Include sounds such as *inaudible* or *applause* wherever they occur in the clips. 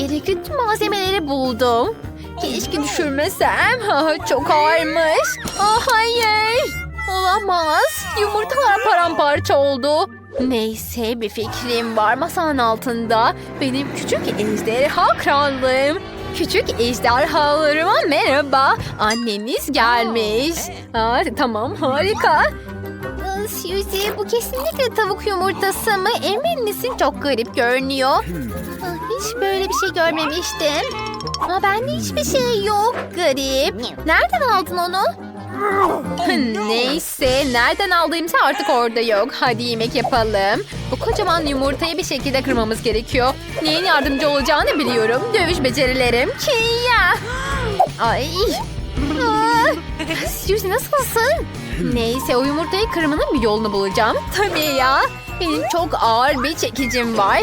Gerekli tüm malzemeleri buldum. Keşke düşürmesem. *laughs* Çok ağırmış. Ah, hayır. Olamaz. Yumurtalar paramparça oldu. Neyse bir fikrim var masanın altında. Benim küçük ejderha krallığım. Küçük ejderhalarıma merhaba. Anneniz gelmiş. Aa, tamam harika. Suzy bu kesinlikle tavuk yumurtası mı? Emin misin? Çok garip görünüyor. Hiç böyle bir şey görmemiştim. Ama bende hiçbir şey yok. Garip. Nereden aldın onu? Neyse, nereden aldığımsa artık orada yok. Hadi yemek yapalım. Bu kocaman yumurtayı bir şekilde kırmamız gerekiyor. Neyin yardımcı olacağını biliyorum. Dövüş becerilerim. Kia! Ay! Aa! Suzy nasılsın? Neyse o yumurtayı kırmanın bir yolunu bulacağım. Tabii ya. Benim çok ağır bir çekicim var.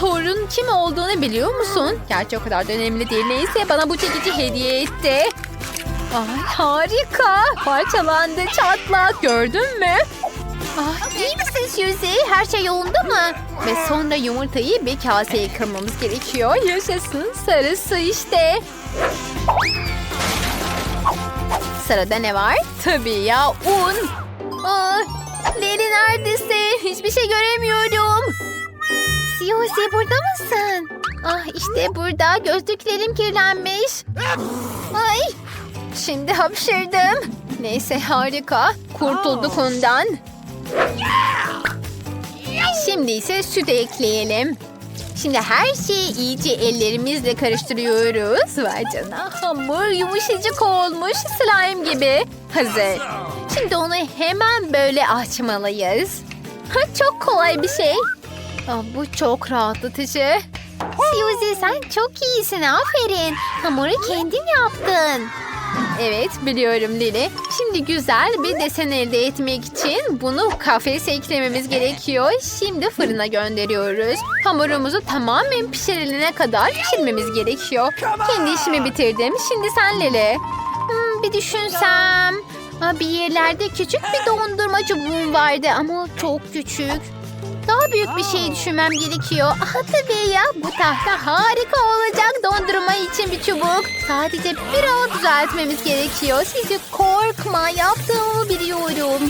Thor'un kim olduğunu biliyor musun? Gerçi o kadar da önemli değil. Neyse bana bu çekici hediye etti. Ay harika. Parçalandı çatlak. Gördün mü? Ah, iyi misin Suzy? Her şey yolunda mı? Ve sonra yumurtayı bir kaseye kırmamız gerekiyor. Yaşasın sarısı işte. Sırada ne var? Tabii ya un. Aa, Leli neredesin? Hiçbir şey göremiyorum. Suzy burada mısın? Ah işte burada. Gözlüklerim kirlenmiş. Ay Şimdi hapşırdım. Neyse harika. Kurtulduk ondan. Şimdi ise süt ekleyelim. Şimdi her şeyi iyice ellerimizle karıştırıyoruz. Vay canına hamur yumuşacık olmuş slime gibi. Hazır. Şimdi onu hemen böyle açmalıyız. Ha, çok kolay bir şey. Bu çok rahatlatıcı. Suzy sen çok iyisin aferin. Hamuru kendin yaptın. Evet biliyorum Lili. Şimdi güzel bir desen elde etmek için bunu kafese eklememiz gerekiyor. Şimdi fırına gönderiyoruz. Hamurumuzu tamamen pişirilene kadar pişirmemiz gerekiyor. Kendi işimi bitirdim. Şimdi sen Lili. Hmm, bir düşünsem. Bir yerlerde küçük bir dondurma çubuğum vardı ama çok küçük. Daha büyük bir şey düşünmem gerekiyor. *laughs* Aha tabii ya bu tahta harika olacak dondurma için bir çubuk. Sadece biraz düzeltmemiz gerekiyor. Sizi korkma yaptığımı biliyorum.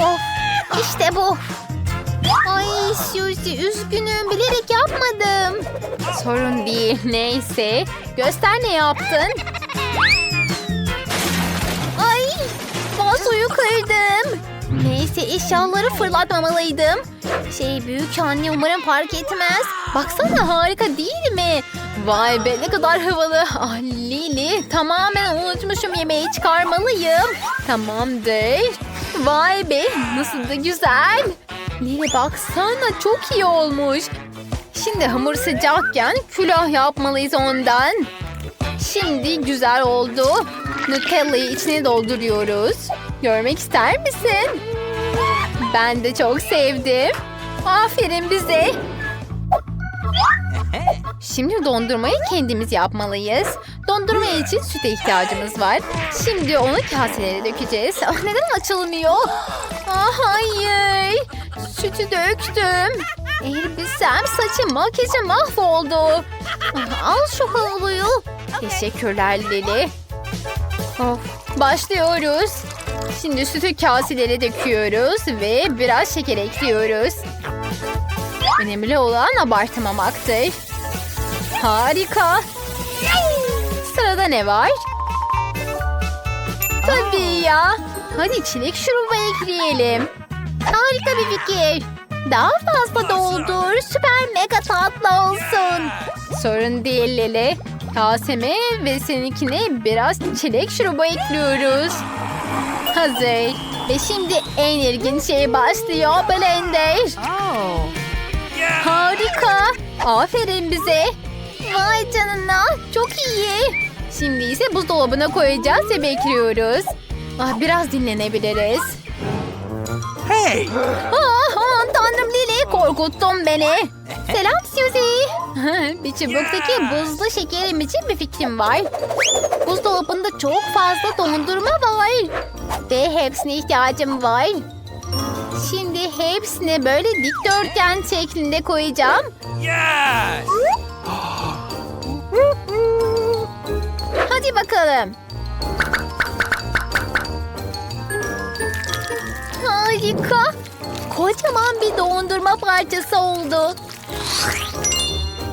Of işte bu. Ay Suzy üzgünüm bilerek yapmadım. Sorun değil neyse. Göster ne yaptın. Neyse eşyaları fırlatmamalıydım. Şey büyük anne umarım fark etmez. Baksana harika değil mi? Vay be ne kadar havalı. Ah Lili tamamen unutmuşum yemeği çıkarmalıyım. Tamamdır. Vay be nasıl da güzel. Lili baksana çok iyi olmuş. Şimdi hamur sıcakken külah yapmalıyız ondan. Şimdi güzel oldu. Nutella'yı içine dolduruyoruz. Görmek ister misin? Ben de çok sevdim. Aferin bize. Şimdi dondurmayı kendimiz yapmalıyız. Dondurma için süte ihtiyacımız var. Şimdi onu kaselere dökeceğiz. Ah, neden açılmıyor? Ah, hayır. Sütü döktüm. Elbisem, saçım, makyajım mahvoldu. Ah, al şu havluyu. Teşekkürler Lili. Of, başlıyoruz. Şimdi sütü kaselere döküyoruz ve biraz şeker ekliyoruz. Önemli olan abartmamaktır. Harika. Sırada ne var? Tabii ya. Hadi çilek şurubu ekleyelim. Harika bir fikir. Daha fazla doldur. Süper mega tatlı olsun. Sorun değil Lele. Kaseme ve seninkine biraz çilek şurubu ekliyoruz. Hazır. Ve şimdi en ilginç şey başlıyor. Blender. Harika. Aferin bize. Vay canına. Çok iyi. Şimdi ise buzdolabına koyacağız ve bekliyoruz. Ah, biraz dinlenebiliriz. Hey! Ah, ah, tanrım Lili korkuttun beni. Selam Suzy. *laughs* bir çubuktaki buzlu şekerim için bir fikrim var. Buzdolabında çok fazla dondurma var. Ve hepsine ihtiyacım var. Şimdi hepsini böyle dikdörtgen şeklinde koyacağım. Yes! Hadi bakalım. Harika. Kocaman bir dondurma parçası oldu.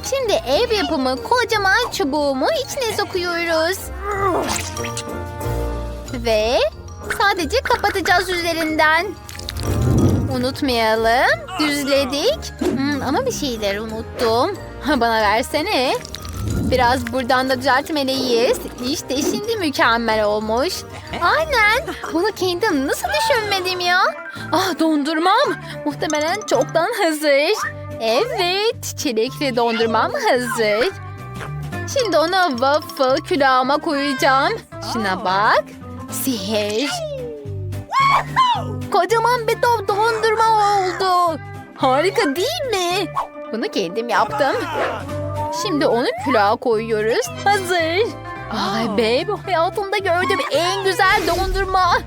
Şimdi ev yapımı kocaman çubuğumu içine sokuyoruz. Ve sadece kapatacağız üzerinden. Unutmayalım. Düzledik. Hmm, ama bir şeyler unuttum. Bana versene. Biraz buradan da düzeltmeliyiz. İşte şimdi mükemmel olmuş. Aynen. Bunu kendim nasıl düşünmedim ya? Ah dondurmam. Muhtemelen çoktan hazır. Evet. Çilekli dondurmam hazır. Şimdi ona waffle külahıma koyacağım. Şuna bak. Sihir. Kocaman bir top dondurma oldu. Harika değil mi? Bunu kendim yaptım. Şimdi onu külaha koyuyoruz. Hazır. Ay be bu hayatımda gördüğüm en güzel dondurma.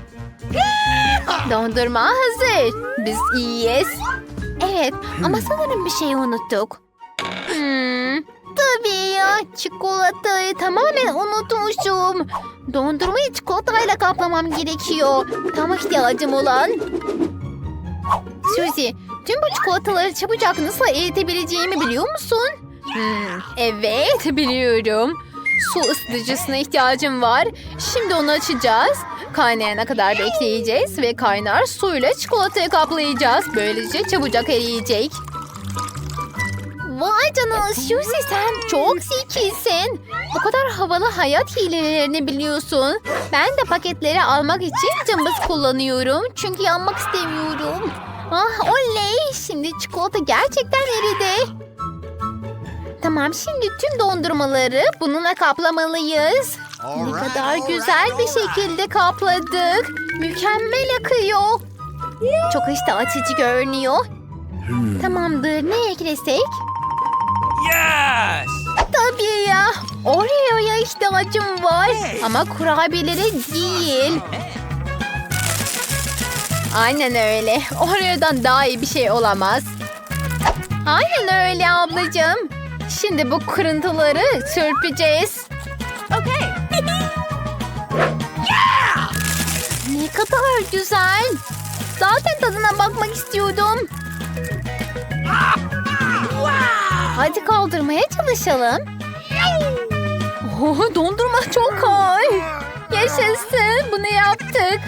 dondurma hazır. Biz iyiyiz. Evet ama sanırım bir şey unuttuk. Hmm, tabii ya çikolatayı tamamen unutmuşum. Dondurmayı çikolatayla kaplamam gerekiyor. Tam ihtiyacım olan. Suzy, tüm bu çikolataları çabucak nasıl eritebileceğimi biliyor musun? Hmm, evet biliyorum. Su ısıtıcısına ihtiyacım var. Şimdi onu açacağız. Kaynayana kadar bekleyeceğiz ve kaynar suyla çikolatayı kaplayacağız. Böylece çabucak eriyecek. Vay canına Suzy sen çok zekisin. Bu kadar havalı hayat hilelerini biliyorsun. Ben de paketleri almak için cımbız kullanıyorum. Çünkü yanmak istemiyorum. Ah oley şimdi çikolata gerçekten eridi. Tamam şimdi tüm dondurmaları bununla kaplamalıyız. Ne kadar güzel bir şekilde kapladık. Mükemmel akıyor. Çok işte açıcı görünüyor. Tamamdır ne eklesek? Yes! Tabii ya. Oreo'ya ihtiyacım var. Ama kurabiyelere değil. Aynen öyle. Oreo'dan daha iyi bir şey olamaz. Aynen öyle ablacığım. Şimdi bu kırıntıları çırpacağız. Okay. *laughs* Ne kadar güzel. Zaten tadına bakmak istiyordum. *laughs* Hadi kaldırmaya çalışalım. Oh, dondurma çok ağır. Yaşasın bunu yaptık.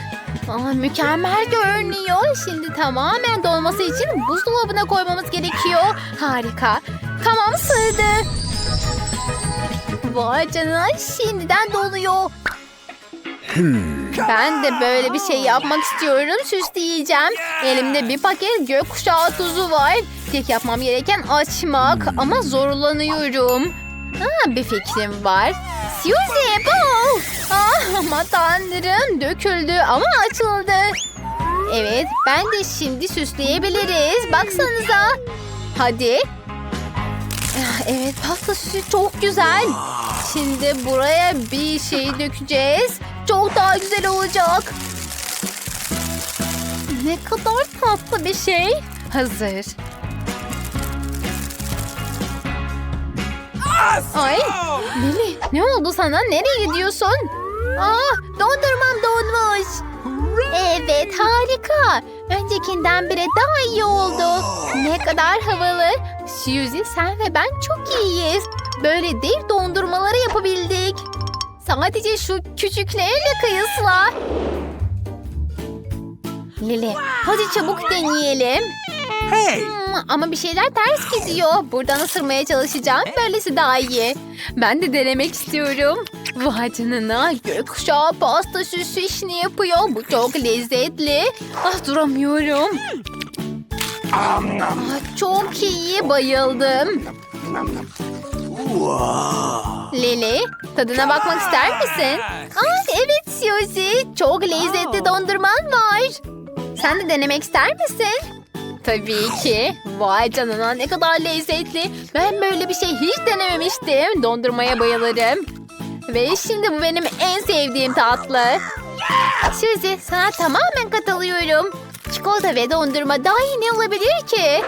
Aa, mükemmel görünüyor. Şimdi tamamen dolması için buzdolabına koymamız gerekiyor. Harika. Tamam sığdı. Vay canına şimdiden doluyor. Ben de böyle bir şey yapmak istiyorum. Süsleyeceğim. Elimde bir paket gökkuşağı tuzu var. Tek yapmam gereken açmak ama zorlanıyorum. Ha, bir fikrim var. Suzy bu. Ah, ama tanrım döküldü ama açıldı. Evet ben de şimdi süsleyebiliriz. Baksanıza. Hadi. Ah, Evet pasta süsü çok güzel. Şimdi buraya bir şey dökeceğiz. Çok daha güzel olacak. Ne kadar tatlı bir şey. Hazır. Ay Lili ne oldu sana? Nereye gidiyorsun? Aa dondurmam donmuş. Evet harika. Öncekinden bile daha iyi oldu. Ne kadar havalı. Suzy sen ve ben çok iyiyiz. Böyle dev dondurmaları yapabildik. Sadece şu küçüklerle kıyasla. Lili hadi çabuk deneyelim. Hey! Hmm, ama bir şeyler ters gidiyor. Buradan ısırmaya çalışacağım. Böylesi daha iyi. Ben de denemek istiyorum. Vay canına gökkuşağı pasta süsü işini yapıyor. Bu çok lezzetli. Ah duramıyorum. Ah, çok iyi bayıldım. Lili tadına bakmak ister misin? Aa, evet Suzy. Çok lezzetli dondurman var. Sen de denemek ister misin? Tabii ki. Vay canına ne kadar lezzetli. Ben böyle bir şey hiç denememiştim. Dondurmaya bayılırım. Ve şimdi bu benim en sevdiğim tatlı. Suzy sana tamamen katılıyorum. Çikolata ve dondurma daha iyi ne olabilir ki?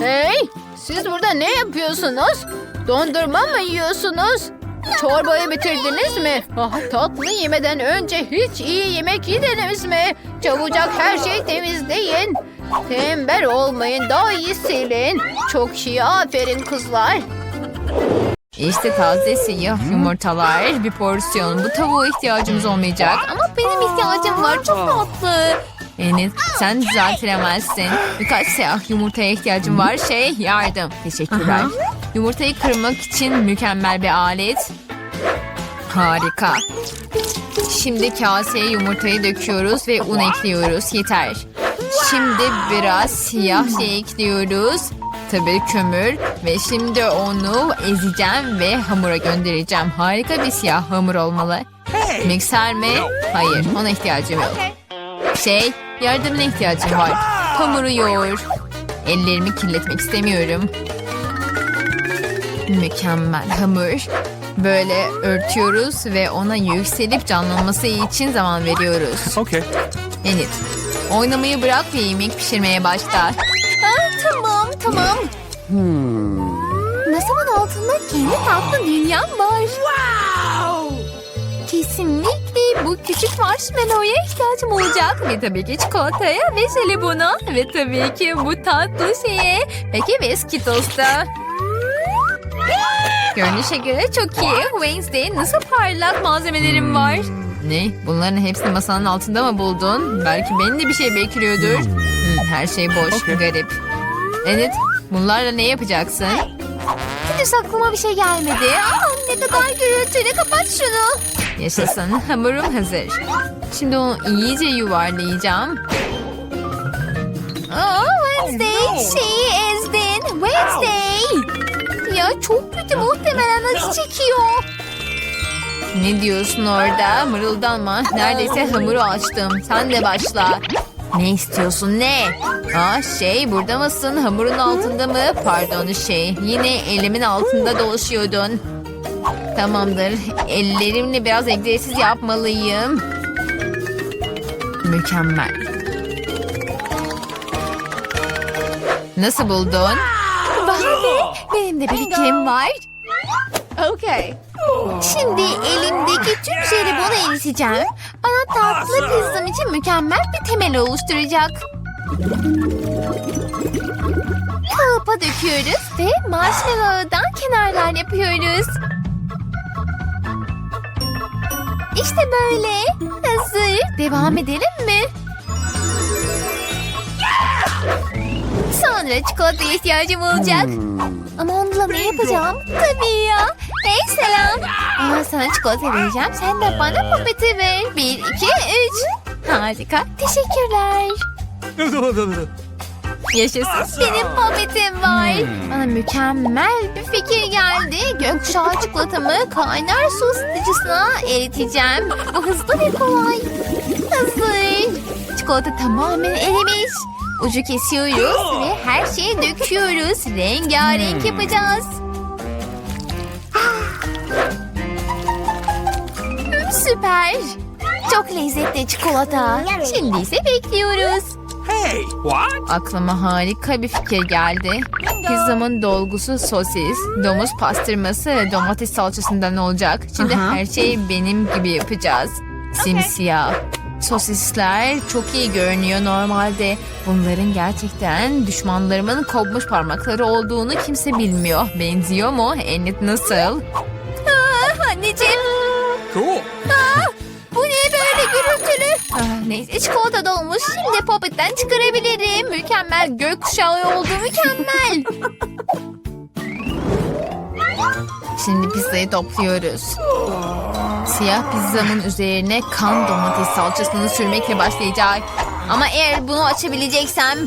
Hey, siz burada ne yapıyorsunuz? Dondurma mı yiyorsunuz? Çorbayı bitirdiniz mi? Ah, tatlı yemeden önce hiç iyi yemek yediniz mi? Çabucak her şeyi temizleyin. Tembel olmayın, daha iyi silin. Çok iyi, aferin kızlar. İşte taze siyah yumurtalar. Bir porsiyon. Bu tavuğa ihtiyacımız olmayacak. Ama benim ihtiyacım var. Çok tatlı. Enes sen düzeltiremezsin. Birkaç siyah yumurtaya ihtiyacım var. Şey yardım. Teşekkürler. Yumurtayı kırmak için mükemmel bir alet. Harika. Şimdi kaseye yumurtayı döküyoruz ve un ekliyoruz. Yeter. Şimdi biraz siyah şey ekliyoruz. Tabii kömür ve şimdi onu ezeceğim ve hamura göndereceğim. Harika bir siyah hamur olmalı. Mikser mi? Hayır, ona ihtiyacım yok. Şey, yardımına ihtiyacım var. Hamuru yoğur. Ellerimi kirletmek istemiyorum. Mükemmel hamur. Böyle örtüyoruz ve ona yükselip canlanması için zaman veriyoruz. Okay. Enid, oynamayı bırak ve yemek pişirmeye başla. tamam, tamam. Masamın altında kendi tatlı dünyam var. Kesinlikle bu küçük marshmallow'ya ihtiyacım olacak. Ve tabii ki çikolataya ve jelibona. Ve tabii ki bu tatlı şeye. Peki ve Skittles'ta. Görünüşe göre çok iyi. Wednesday nasıl parlak malzemelerim var. Ne? Bunların hepsini masanın altında mı buldun? Belki beni de bir şey bekliyordur. Hmm, her şey boş, garip. Evet, bunlarla ne yapacaksın? Henüz aklıma bir şey gelmedi. Aa, ne kadar gürültülü. Kapat şunu. Yaşasın. *laughs* Hamurum hazır. Şimdi onu iyice yuvarlayacağım. Aa, Wednesday şeyi ezdin. Wednesday. Ya çok kötü muhtemelen acı çekiyor. Ne diyorsun orada? Mırıldanma. Neredeyse hamuru açtım. Sen de başla. Ne istiyorsun ne? Aa şey burada mısın? Hamurun altında mı? Pardon şey. Yine elimin altında dolaşıyordun. Tamamdır. Ellerimle biraz egzersiz yapmalıyım. Mükemmel. Nasıl buldun? Vay be. Benim de bir fikrim var. Okay. Şimdi elimdeki tüm jelibonu eriteceğim. Bana tatlı pizzam için mükemmel bir temel oluşturacak. Kalıpa döküyoruz ve marshmallow'dan kenarlar yapıyoruz. İşte böyle. Hazır. Devam edelim mi? Sonra çikolataya ihtiyacım olacak. Ama onunla ne yapacağım? Tabii ya. Hey selam. Aa, sana çikolata vereceğim. Sen de bana popeti ver. Bir, iki, üç. Harika. Teşekkürler. Yaşasın. Benim popetim var. Bana mükemmel bir fikir geldi. Gökkuşağı çikolatamı kaynar su ısıtıcısına eriteceğim. Bu hızlı ve kolay. Hazır. Çikolata tamamen erimiş. Ucu kesiyoruz ve her şeyi döküyoruz. Rengarenk yapacağız. Süper. Çok lezzetli çikolata. Şimdi ise bekliyoruz. Hey! What? Aklıma harika bir fikir geldi. Pizzamın dolgusu sosis, domuz pastırması ve domates salçasından olacak. Şimdi her şeyi benim gibi yapacağız. Simsiyah. Sosisler çok iyi görünüyor normalde. Bunların gerçekten düşmanlarımın kopmuş parmakları olduğunu kimse bilmiyor. Benziyor mu? Enlit nasıl? Aa, anneciğim Cool. niye böyle gürültülü? Ah, neyse çikolata dolmuş. Şimdi popetten çıkarabilirim. Mükemmel gökkuşağı oldu mükemmel. Şimdi pizzayı topluyoruz. Siyah pizzanın üzerine kan domates salçasını sürmekle başlayacak. Ama eğer bunu açabileceksem...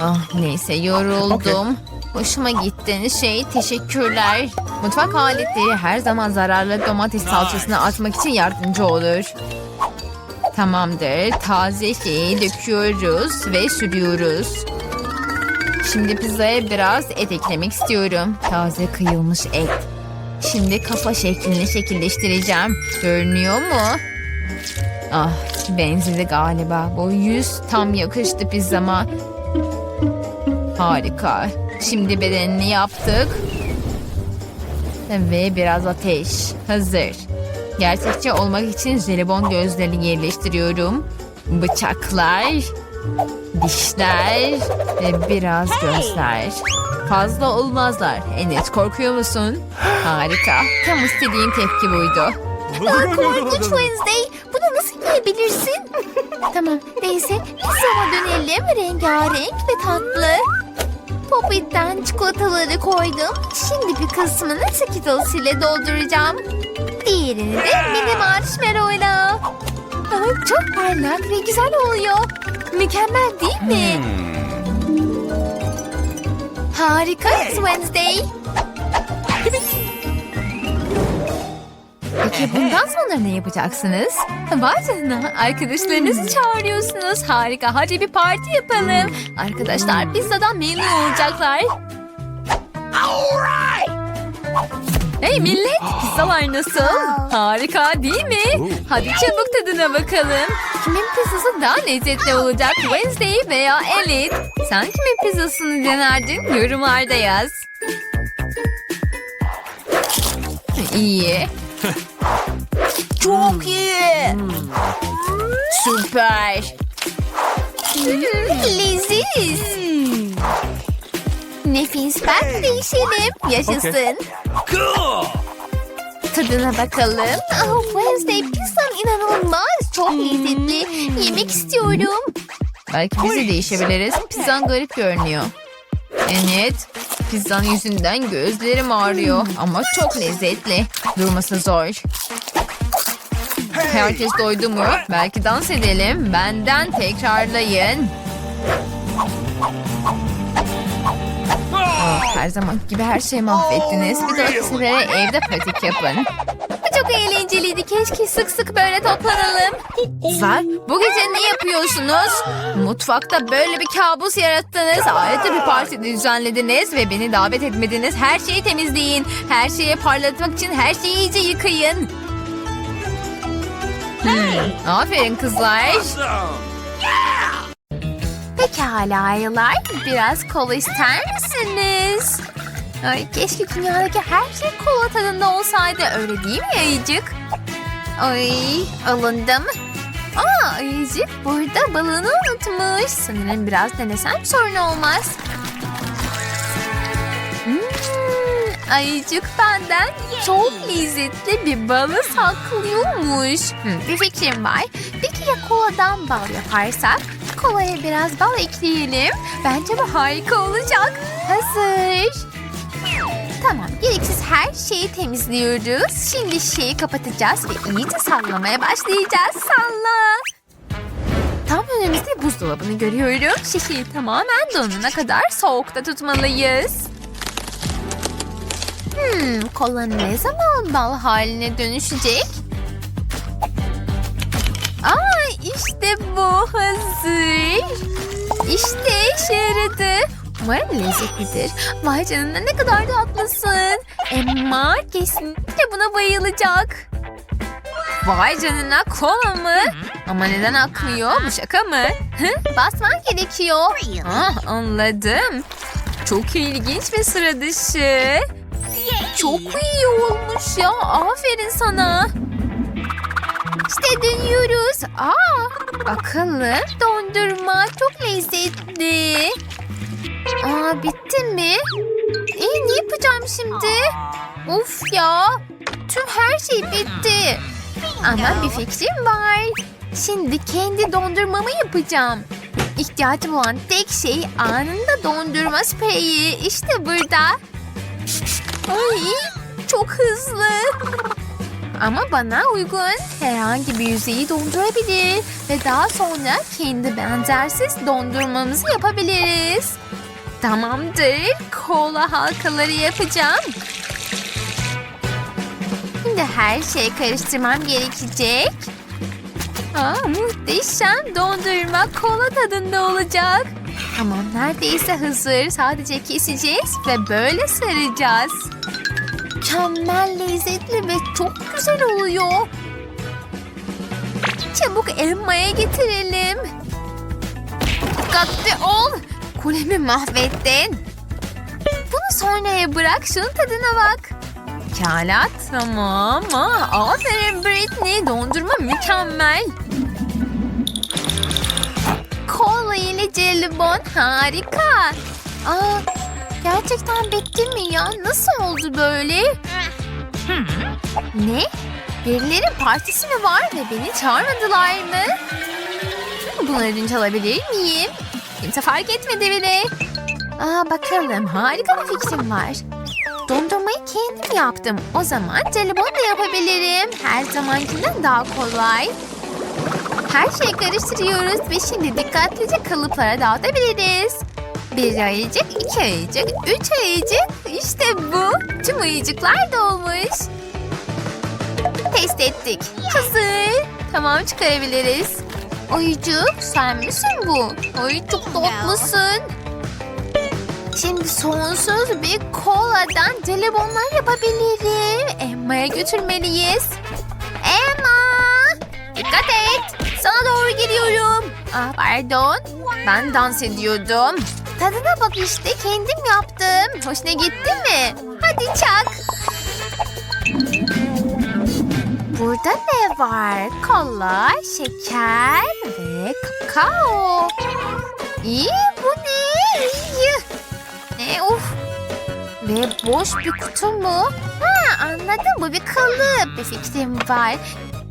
Ah neyse yoruldum. Hoşuma gittin şey teşekkürler. Mutfak aletleri her zaman zararlı domates salçasını açmak için yardımcı olur. Tamamdır. Taze şeyi döküyoruz ve sürüyoruz. Şimdi pizzaya biraz et eklemek istiyorum. Taze kıyılmış et. Şimdi kafa şeklini şekilleştireceğim. Görünüyor mu? Ah Benzedi galiba. Bu yüz tam yakıştı pizzama. Harika. Şimdi bedenini yaptık. Ve biraz ateş. Hazır. Gerçekçi olmak için jelibon gözlerini yerleştiriyorum. Bıçaklar, dişler ve biraz gözler. Fazla olmazlar. Enes korkuyor musun? Harika. Tam istediğim tepki buydu. Korkunç Wednesday. Bunu nasıl yiyebilirsin? *laughs* tamam neyse pizzama dönelim. Rengarenk ve tatlı. Popit'ten çikolataları koydum. Şimdi bir kısmını Skittles ile dolduracağım. Diğerini de mini marshmallow'la. Çok parlak ve güzel oluyor. Mükemmel değil mi? Harikayız Wednesday. Peki bundan sonra ne yapacaksınız? Vay canına arkadaşlarınızı çağırıyorsunuz. Harika hadi bir parti yapalım. Arkadaşlar pizzadan memnun olacaklar. Hey millet pizzalar nasıl? Harika değil mi? Hadi çabuk tadına bakalım. Kimin pizzası daha lezzetli olacak? Wednesday veya Elite? Sen kimin pizzasını denerdin? Yorumlarda yaz. İyi. *laughs* Çok iyi. Süper. Leziz. Nefis ben değişelim. Yaşasın. Cool. Tadına bakalım. Oh, Wednesday pizzam inanılmaz. Çok lezzetli. Yemek istiyorum. Belki biz de değişebiliriz. Pizzan garip görünüyor. Evet. Pizzanın yüzünden gözlerim ağrıyor. Ama çok lezzetli. Durması zor. Herkes doydu mu? Belki dans edelim. Benden tekrarlayın. Her zaman gibi her şeyi mahvettiniz. Bir dahaki sefere evde pratik yapın. Çok eğlenceliydi. Keşke sık sık böyle toplanalım. Kızlar bu gece ne yapıyorsunuz? Mutfakta böyle bir kabus yarattınız. Ayrıca bir parti düzenlediniz ve beni davet etmediniz. Her şeyi temizleyin. Her şeyi parlatmak için her şeyi iyice yıkayın. Hmm, aferin kızlar. Pekala ayılar. Biraz kola ister misiniz? Ay keşke dünyadaki her şey kola tadında olsaydı. Öyle değil mi ayıcık? Ay alındım. Aa ayıcık burada balığını unutmuş. Sanırım biraz denesem sorun olmaz. Hmm, ayıcık benden çok lezzetli bir balı saklıyormuş. Hmm, bir fikrim var. Peki ya koladan bal yaparsak? Kolaya biraz bal ekleyelim. Bence bu harika olacak. Hazır. Tamam, gereksiz her şeyi temizliyoruz. Şimdi şişeyi kapatacağız ve iyice sallamaya başlayacağız. Salla. Tam önümüzde buzdolabını görüyorum. Şişeyi tamamen donana kadar soğukta tutmalıyız. Hmm, kola ne zaman bal haline dönüşecek? Aa, işte bu hazır. İşte işe yaradı. Umarım lezzetlidir. Vay canına ne kadar tatlısın. Emma kesinlikle buna bayılacak. Vay canına kola mı? Ama neden akmıyor? Bu şaka mı? Hı? Basman gerekiyor. Ah anladım. Çok ilginç ve sıra dışı. Çok iyi olmuş ya. Aferin sana. İşte dönüyoruz. Aa, bakalım dondurma çok lezzetli. Aa bitti mi? İyi ne yapacağım şimdi? Of ya. Tüm her şey bitti. Ama bir fikrim var. Şimdi kendi dondurmamı yapacağım. İhtiyacım olan tek şey anında dondurma spreyi. İşte burada. Ay çok hızlı. Ama bana uygun herhangi bir yüzeyi dondurabilir ve daha sonra kendi benzersiz dondurmamızı yapabiliriz. Tamamdır. Kola halkaları yapacağım. Şimdi her şeyi karıştırmam gerekecek. Aa, muhteşem dondurma kola tadında olacak. Tamam neredeyse hazır. Sadece keseceğiz ve böyle saracağız. Mükemmel lezzetli ve çok güzel oluyor. çabuk Emma'ya getirelim. Dikkatli ol. Kulemi mahvettin. Bunu sonraya bırak. Şunun tadına bak. Kağıt tamam. Aa, aferin Britney. Dondurma mükemmel. Kola ile jelibon harika. Aa, gerçekten bitti mi ya? Nasıl oldu böyle? Ne? Birilerinin partisi mi var ve beni çağırmadılar mı? Bunu ödünç alabilir miyim? Kimse fark etmedi bile. Aa, bakalım harika bir fikrim var. Dondurmayı kendim yaptım. O zaman jelibon da yapabilirim. Her zamankinden daha kolay. Her şeyi karıştırıyoruz ve şimdi dikkatlice kalıplara dağıtabiliriz. Bir ayıcık, iki ayıcık, üç ayıcık. İşte bu. Tüm ayıcıklar dolmuş. Test ettik. Hazır. Tamam çıkarabiliriz. Ayıcık sen misin bu? Ay çok tatlısın. Şimdi sonsuz bir koladan jelibonlar yapabilirim. Emma'ya götürmeliyiz. Emma! Dikkat et. Sana doğru geliyorum. Ah, pardon. Ben dans ediyordum. Tadına bak işte kendim yaptım. Hoşuna gitti mi? Hadi çak. Burada ne var? Kola, şeker ve kakao. İyi bu ne? İyi. Ne uf. Ve boş bir kutu mu? Ha anladım bu bir kalıp. Bir fikrim var.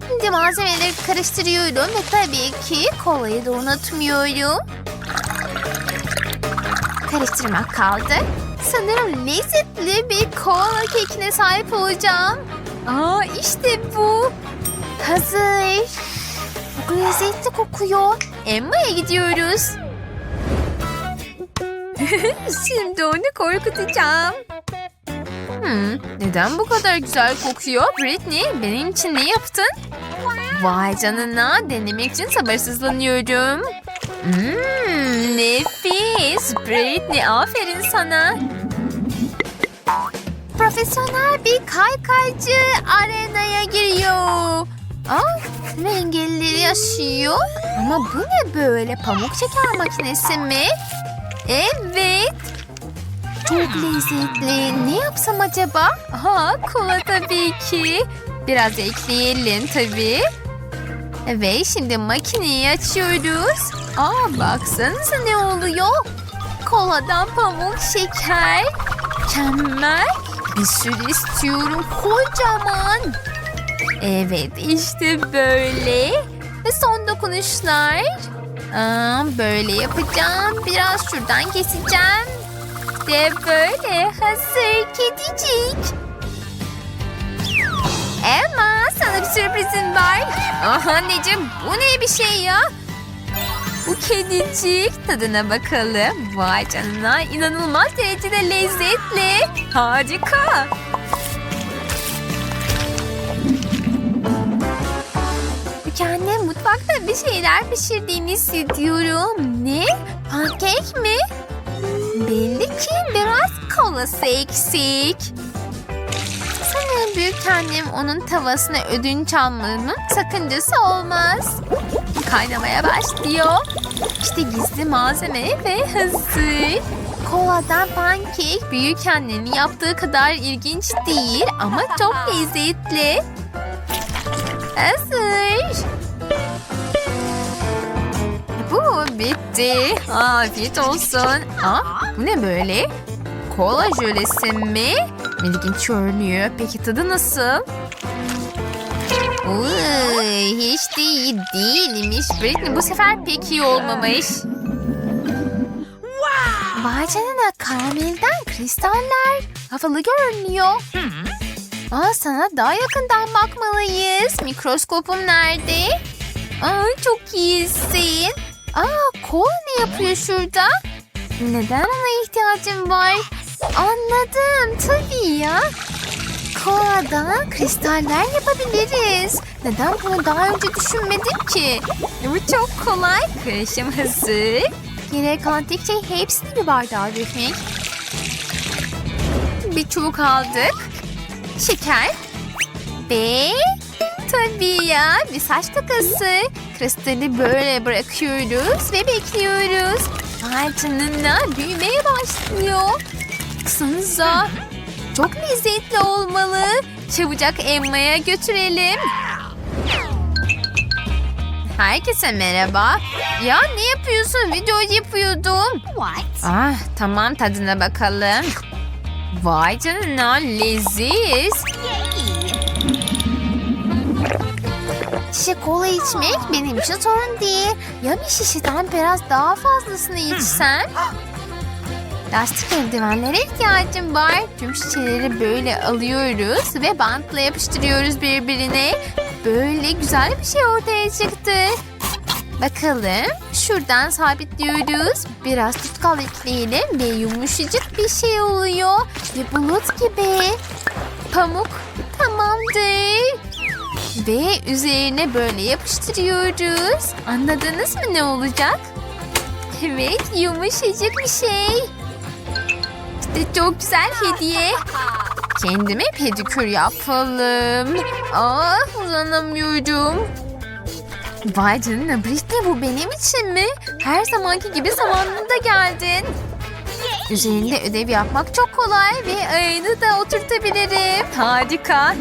Şimdi malzemeleri karıştırıyorum ve tabii ki kolayı da unutmuyorum. Karıştırmak kaldı. Sanırım lezzetli bir kola kekine sahip olacağım. Aa işte bu. Hazır. Çok lezzetli kokuyor. Emma'ya gidiyoruz. *laughs* Şimdi onu korkutacağım. Hmm, neden bu kadar güzel kokuyor? Britney benim için ne yaptın? Vay canına denemek için sabırsızlanıyorum. Hmm, nefis. Britney aferin sana. Profesyonel bir kaykaycı arenaya giriyor. Aa, tüm engellileri yaşıyor. Ama bu ne böyle pamuk şeker makinesi mi? Evet. Çok lezzetli. Ne yapsam acaba? Aha kola tabii ki. Biraz ekleyelim tabii. Ve şimdi makineyi açıyoruz. Aa baksanıza ne oluyor? Koladan pamuk şeker. Mükemmel. Bir sürü istiyorum. Kocaman. Evet işte böyle. Ve son dokunuşlar. Aa, böyle yapacağım. Biraz şuradan keseceğim. İşte böyle. Hazır kedicik. Emma sana bir sürprizim var. Aha anneciğim bu ne bir şey ya? Bu kedicik tadına bakalım. Vay canına inanılmaz derecede lezzetli. Harika. Annem mutfakta bir şeyler pişirdiğini hissediyorum. Ne? Pankek mi? Belli ki biraz kolası eksik. Sanırım büyük annem onun tavasına ödünç almamın sakıncası olmaz. Kaynamaya başlıyor. İşte gizli malzeme ve hazır. Koladan pankek büyük annenin yaptığı kadar ilginç değil ama çok lezzetli. Hazır. Bu bitti. Afiyet olsun. Aa, bu ne böyle? Kola jölesi mi? İlginç görünüyor. Peki tadı nasıl? Uy, hiç de iyi değilmiş. Britney bu sefer pek iyi olmamış. Vay canına karamelden kristaller. Havalı görünüyor. Aa, sana daha yakından bakmalıyız. Mikroskopum nerede? Aa, çok iyisin. Aa, kol ne yapıyor şurada? Neden ona ihtiyacım var? Anladım tabii ya. Koladan kristaller yapabiliriz. Neden bunu daha önce düşünmedim ki? Bu çok kolay. Karışım hazır. Tek şey hepsini bir bardağa dökmek. Bir çubuk aldık. Şeker. Ve Tabii ya bir saç takası. Kristali böyle bırakıyoruz ve bekliyoruz. Ay canına büyümeye başlıyor. Baksanıza. Çok lezzetli olmalı. Çabucak Emma'ya götürelim. Herkese merhaba. Ya ne yapıyorsun? Video yapıyordum. Ah tamam tadına bakalım. Vay canına leziz. Şişe kola içmek benim için sorun değil. Ya bir şişeden biraz daha fazlasını içsem? Lastik eldivenlere ihtiyacım var. Tüm şişeleri böyle alıyoruz ve bantla yapıştırıyoruz birbirine. Böyle güzel bir şey ortaya çıktı. Bakalım şuradan sabitliyoruz. Biraz tutkal ekleyelim ve yumuşacık bir şey oluyor. Ve bulut gibi. Pamuk tamamdır. Ve üzerine böyle yapıştırıyoruz. Anladınız mı ne olacak? Evet yumuşacık bir şey. Çok güzel hediye. Kendime pedikür yapalım. Ah uzanamıyorum. Vay canına Britney bu benim için mi? Her zamanki gibi zamanında geldin. Üzerinde ödev yapmak çok kolay ve ayını da oturtabilirim. Harika.